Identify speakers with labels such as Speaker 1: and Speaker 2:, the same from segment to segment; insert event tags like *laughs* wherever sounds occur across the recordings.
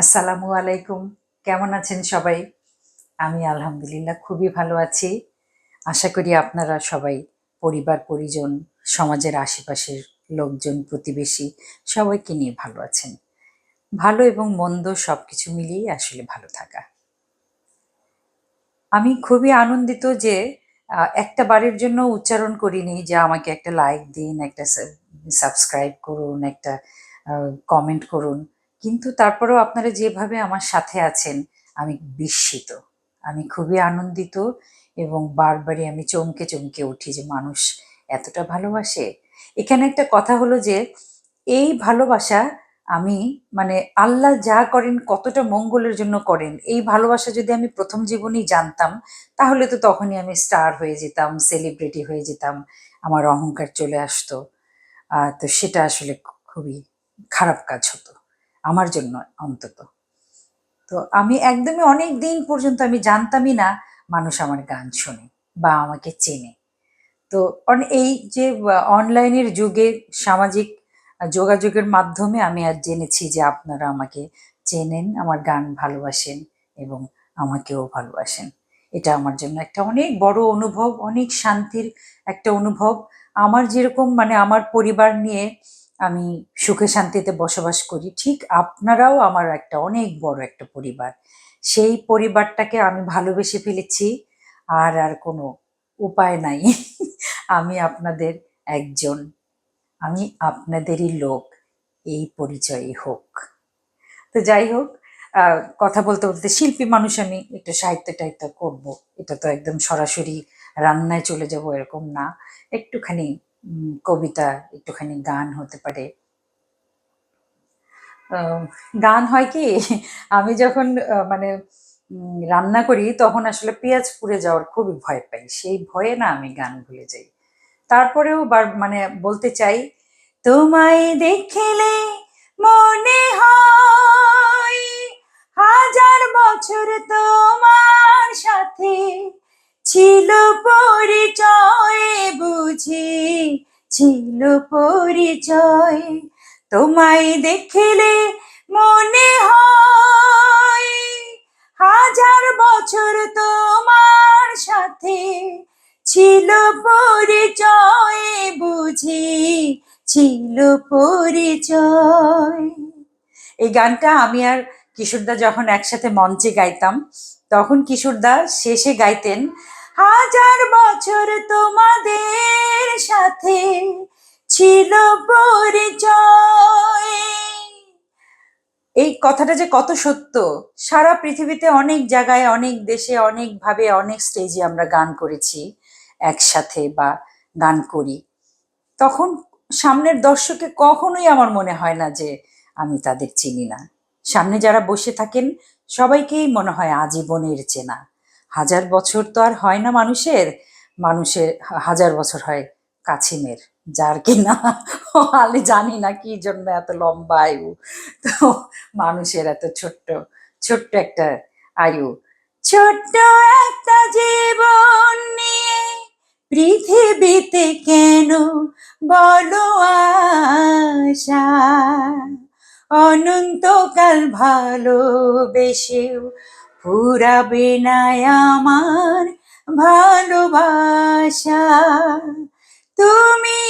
Speaker 1: আসসালামু আলাইকুম। কেমন আছেন সবাই? আমি আলহামদুলিল্লাহ খুবই ভালো আছি। আশা করি আপনারা সবাই, পরিবার, পরিজন, সমাজের আশেপাশের লোকজন, প্রতিবেশী সবাইকে নিয়ে ভালো আছেন। ভালো এবং মন্দ সব কিছু মিলিয়ে আসলে ভালো থাকা। আমি খুবই আনন্দিত যে একটা বারের জন্য উচ্চারণ করিনি যে আমাকে একটা লাইক দিন, একটা সাবস্ক্রাইব করুন, একটা কমেন্ট করুন। কিন্তু তারপরেও আপনারা যেভাবে আমার সাথে আছেন, আমি বিস্মিত। আমি খুবই আনন্দিত এবং বারবারই আমি চমকে চমকে উঠি যে মানুষ এতটা ভালোবাসে। এখানে একটা কথা হলো যে, এই ভালোবাসা আমি মানে আল্লাহ যা করেন, কতটা মঙ্গলের জন্য করেন, এই ভালোবাসা যদি আমি প্রথম জীবনেই জানতাম, তাহলে তো তখনই আমি স্টার হয়ে যেতাম, সেলিব্রিটি হয়ে যেতাম, আমার অহংকার চলে আসতো। তো সেটা আসলে খুবই খারাপ কাজ হতো। আমার জন্য অন্তত। তো আমি একদমই অনেক দিন পর্যন্ত আমি জানতামই না মানুষ আমার গান শোনে বা আমাকে চেনে। তো এই যে অনলাইনের যুগে সামাজিক যোগাযোগের মাধ্যমে আমি আর জেনেছি যে আপনারা আমাকে চেনেন, আমার গান ভালোবাসেন এবং আমাকেও ভালোবাসেন। এটা আমার জন্য একটা অনেক বড় অনুভব, অনেক শান্তির একটা অনুভব। আমার যেরকম মানে আমার পরিবার নিয়ে আমি সুখে শান্তিতে বসবাস করি। ঠিক আপনারাও আমার একটা অনেক বড় একটা পরিবার। সেই পরিবারটাকে আমি ভালোবেসে ফেলেছি, আর আর কোনো উপায় নাই। আমি আপনাদের একজন। আমি আপনাদেরই লোক। এই পরিচয়ই হোক। তো যাই হোক কথা বলতে বলতে শিল্পী মানুষ আমি একটু সাহিত্য টাহিত্য করব। এটা তো একদম সরাসরি রান্নায় চলে যাব এরকম না। একটুখানি কবিতা একটুখানি গান হতে পারে। গান হয় কি, আমি যখন মানে রান্না করি তখন আসলে পেঁয়াজ পুড়ে যাওয়ার খুবই ভয় পাই। সেই ভয়ে না আমি গান ভুলে যাই। তারপরেও বার মানে বলতে চাই, তোমায় দেখলে মনে হয় হাজার বছর তোমার সাথে ছিল পরিচয় বুঝি, ছিল পরিচয়। তোমায় দেখলে মনে হয়, হাজার বছর তোমার সাথে ছিল পরিচয় বুঝি, ছিল পরিচয়। এই গানটা আমি আর কিশোরদা যখন একসাথে মঞ্চে গাইতাম, তখন কিশোরদা শেষে গাইতেন হাজার বছর তোমাদের সাথে ছিল পরিচয়। এই কথাটা যে কত সত্য, সারা পৃথিবীতে অনেক জায়গায়, অনেক দেশে, অনেকভাবে, অনেক স্টেজে আমরা গান করেছি, একসাথে বা গান করি। তখন সামনের দর্শকে কখনোই আমার মনে হয় না যে আমি তাদের চিনি না। সামনে যারা বসে থাকেন, সবাইকেই মনে হয় আজীবনের চেনা। হাজার বছর তো আর হয় না মানুষের মানুষের হাজার বছর হয় কাছিমের, যার কি না *laughs* আমি জানি না কি জন্য এত লম্বা আয়ু। তো মানুষের এত ছোট্ট ছোট্ট একটা আয়ু। ছোট্ট একটা জীবন নিয়ে পৃথিবীতে কেন বলো আশা? অনন্তকাল ভালোবেসেও ফুরাবে না আমার ভালোবাসা। তুমি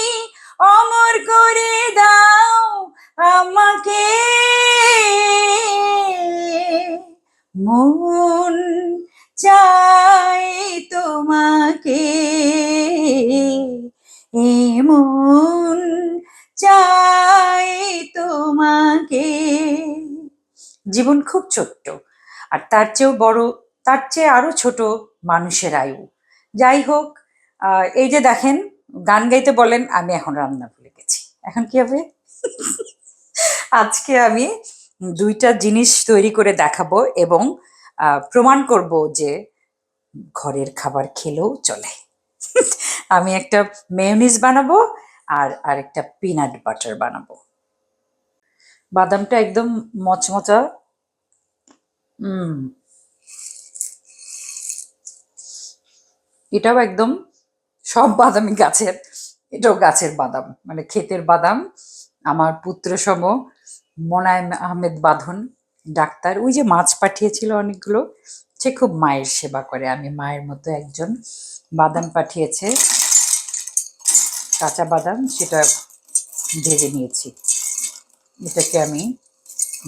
Speaker 1: অমর করে দাও আমাকে। মন চাই তোমাকে। এমন চাই তোমাকে। জীবন খুব ছোট্ট। আর তার চেয়েও বড়, তার চেয়ে আরও ছোট মানুষের আয়ু। যাই হোক এই যে দেখেন, গান গাইতে বলেন, আমি এখন রান্না ভুলে গেছি। এখন কি হবে? আজকে আমি দুইটা জিনিস তৈরি করে দেখাবো এবং প্রমাণ করব যে ঘরের খাবার খেলেও চলে। আমি একটা মেয়োনিজ বানাবো আর আরেকটা পিনাট বাটার বানাবো। বাদামটা একদম মচমচা হুম। এটাও একদম সব বাদামই গাছের, এটাও গাছের বাদাম মানে ক্ষেতের বাদাম। আমার পুত্র সম মোনায়েম আহমেদ বাঁধন, ডাক্তার। ওই যে মাছ পাঠিয়েছিল অনেকগুলো, সে খুব মায়ের সেবা করে। আমি মায়ের মতো একজন বাদাম পাঠিয়েছে, কাঁচা বাদাম, সেটা ভেজে নিয়েছি। এটাকে আমি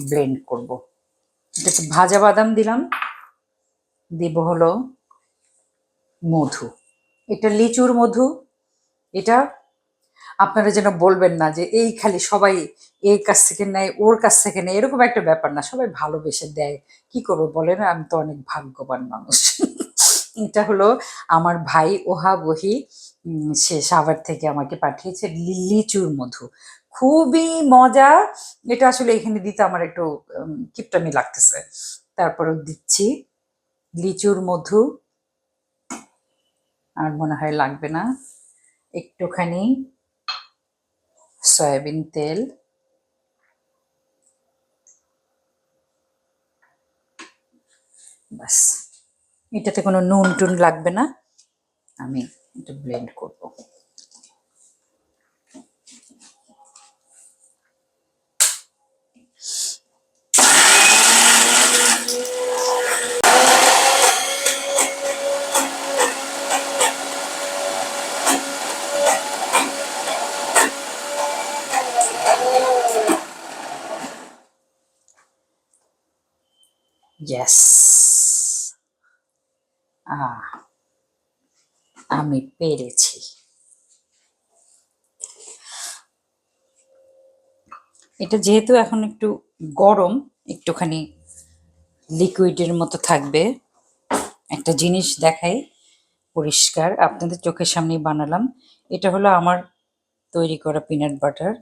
Speaker 1: ব্লেন্ড করব। এটাকে ভাজা বাদাম দিলাম। দেব হলো মধু। এটা লিচুর মধু। এটা আপনারা যেন বলবেন না যে এই খালি সবাই এর কাছ থেকে নেয়, ওর কাছ থেকে নেয়, এরকম একটা ব্যাপার না। সবাই ভালোবেসে দেয়। কি করব বলেন আমি তো অনেক ভাগ্যবান মানুষ। এটা হলো আমার ভাই ওহা বহি সে সাভার থেকে আমাকে পাঠিয়েছে লিচুর মধু। খুবই মজা। এটা আসলে এখানে দিতে আমার একটু কিপটামি লাগতেছে। তারপরে দিচ্ছি। লিচুর মধু। আর মনে হয় লাগবে না। একটুখানি সয়াবিন তেল। বাস এটাতে কোনো নুন টুন লাগবে না। আমি এটা ব্লেন্ড করব। পেরেছি। এটা যেহেতু এখন একটু গরম, একটুখানি লিকুইডের মতো থাকবে। একটা জিনিস দেখাই পরিষ্কার, আপনাদের চোখের সামনেই বানালাম। এটা হলো আমার তৈরি করা পিনাট বাটার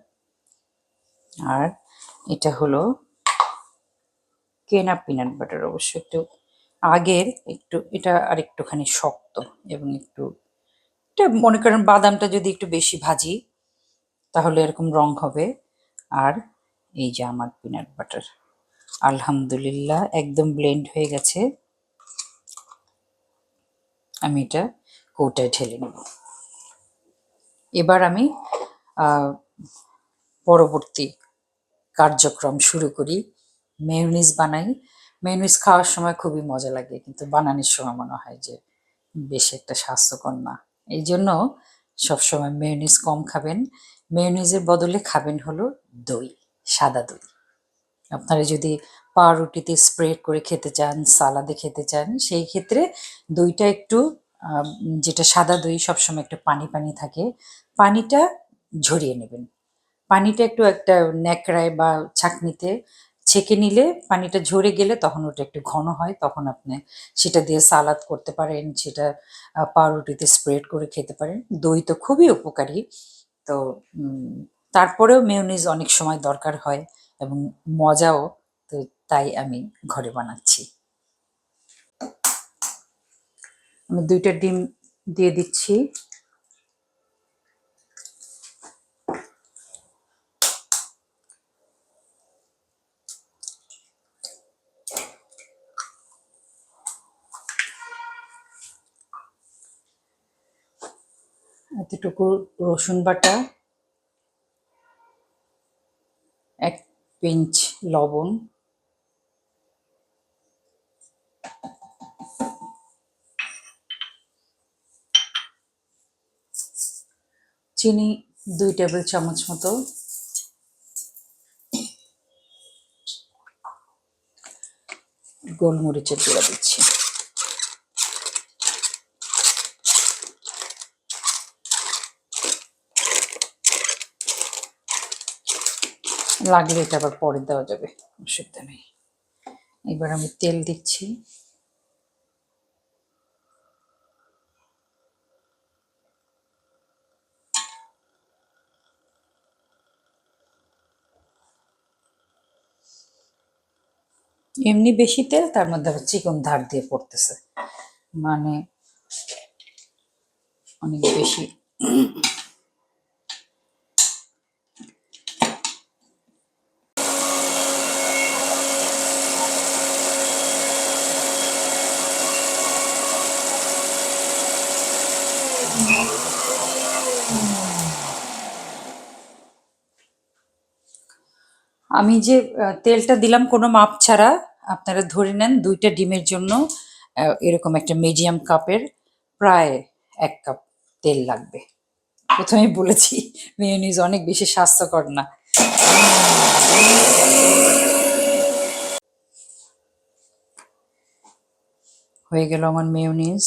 Speaker 1: আর এটা হলো কেনা পিনাট বাটার অবশ্য একটু আগের, একটু, এটা আর একটুখানি শক্ত এবং একটু এটা মনে করেন বাদামটা যদি একটু বেশি ভাজি, তাহলে এরকম রং হবে। আর এই যে আমার পিনাট বাটার আলহামদুলিল্লাহ, একদম ব্লেন্ড হয়ে গেছে। আমি এটা কৌটায় ঢেলে নেব। এবার আমি পরবর্তী কার্যক্রম শুরু করি। মেয়নিজ বানাই। মেয়নিজ খাওয়ার সময় খুবই মজা লাগে, কিন্তু বানানোর সময় মনে হয় যে বেশি একটা স্বাস্থ্যকর না। এই জন্য সবসময় মেয়নিজ কম খাবেন। মেয়নিজের বদলে খাবেন হলো দই, সাদা দই। আপনারা যদি পাউরুটিতে স্প্রেড করে খেতে চান, সালাদে খেতে চান, সেই ক্ষেত্রে দইটা একটু যেটা সাদা দই সবসময় একটু পানি পানি থাকে, পানিটা ঝরিয়ে নেবেন। পানিটা একটু একটা ন্যাকড়ায় বা ছাঁকনিতে ছেঁকে নিলে পানিটা ঝরে গেলে তখন ওটা একটু ঘন হয়, তখন আপনি সেটা দিয়ে সালাদ করতে পারেন, সেটা পাউরুটিতে স্প্রেড করে খেতে পারেন। দই তো খুবই উপকারী। তো তারপরেও মেয়োনিজ অনেক সময় দরকার হয় এবং মজাও, তো তাই আমি ঘরে বানাচ্ছি। আমি দুইটা ডিম দিয়ে দিচ্ছি। এতটুকু রসুন বাটা এক পিঞ্চ লবণ চিনি দুই টেবিল চামচ মতো গোলমরিচের গুঁড়া দিচ্ছি। লাগলে এটা আবার পরে দেওয়া যাবে, অসুবিধা নেই। এবার আমি তেল দিচ্ছি। এমনি বেশি তেল, তার মধ্যে আবার চিকন ধার দিয়ে পড়তেছে। মানে অনেক বেশি আমি যে তেলটা দিলাম কোনো মাপ ছাড়া, আপনারা ধরে নেন দুইটা ডিমের জন্য এরকম একটা মিডিয়াম কাপের প্রায় এক কাপ তেল লাগবে। প্রথমেই বলেছি মেয়নিজ অনেক বেশি স্বাস্থ্যকর না। হয়ে গেল আমার মেয়নিজ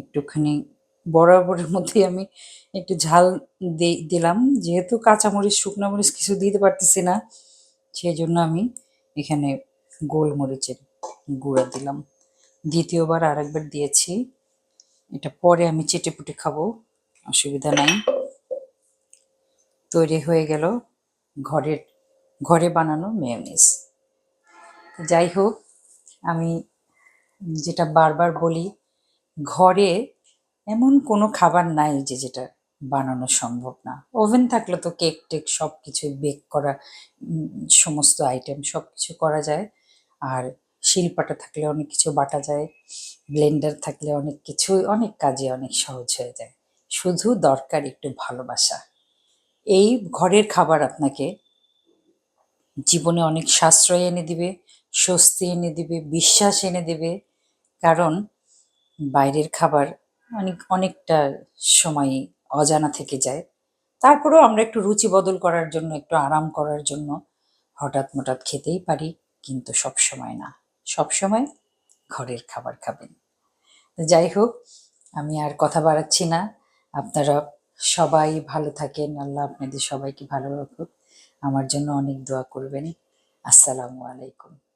Speaker 1: একটুখানি বরাবরের মধ্যে আমি একটু ঝাল দিলাম। যেহেতু কাঁচামরিচ, শুকনো মরিচ কিছু দিতে পারতেছি না সেই জন্য আমি এখানে গোলমরিচের গুঁড়া দিলাম। দ্বিতীয়বার আরেকবার দিয়েছি। এটা পরে আমি চেটে পুটে খাব, অসুবিধা নাই। তৈরি হয়ে গেল ঘরের, ঘরে বানানো মেয়োনিজ। যাই হোক, আমি যেটা বারবার বলি, ঘরে এমন কোনো খাবার নাই যে যেটা বানানো সম্ভব না। ওভেন থাকলে তো কেক টেক সব কিছু বেক করা সমস্ত আইটেম সব কিছু করা যায়। আর শিলপাটা থাকলে অনেক কিছু বাটা যায়। ব্লেন্ডার থাকলে অনেক কিছু অনেক কাজে অনেক সহজ হয়ে যায়। শুধু দরকার একটু ভালোবাসা। এই ঘরের খাবার আপনাকে জীবনে অনেক সাশ্রয় এনে দিবে, স্বস্তি এনে দিবে, বিশ্বাস এনে দেবে। কারণ বাইরের খাবার অনেক, অনেকটা সময় অজানা থেকে যায়। তারপরেও আমরা একটু রুচি বদল করার জন্য, একটু আরাম করার জন্য হঠাৎ মঠাৎ খেতেই পারি, কিন্তু সব সময় না। সব সময় ঘরের খাবার খাবেন। যাই হোক, আমি আর কথা বাড়াচ্ছি না। আপনারা সবাই ভালো থাকেন। আল্লাহ আপনাদের সবাইকে ভালো রাখুক। আমার জন্য অনেক দোয়া করবেন। আসসালামু আলাইকুম।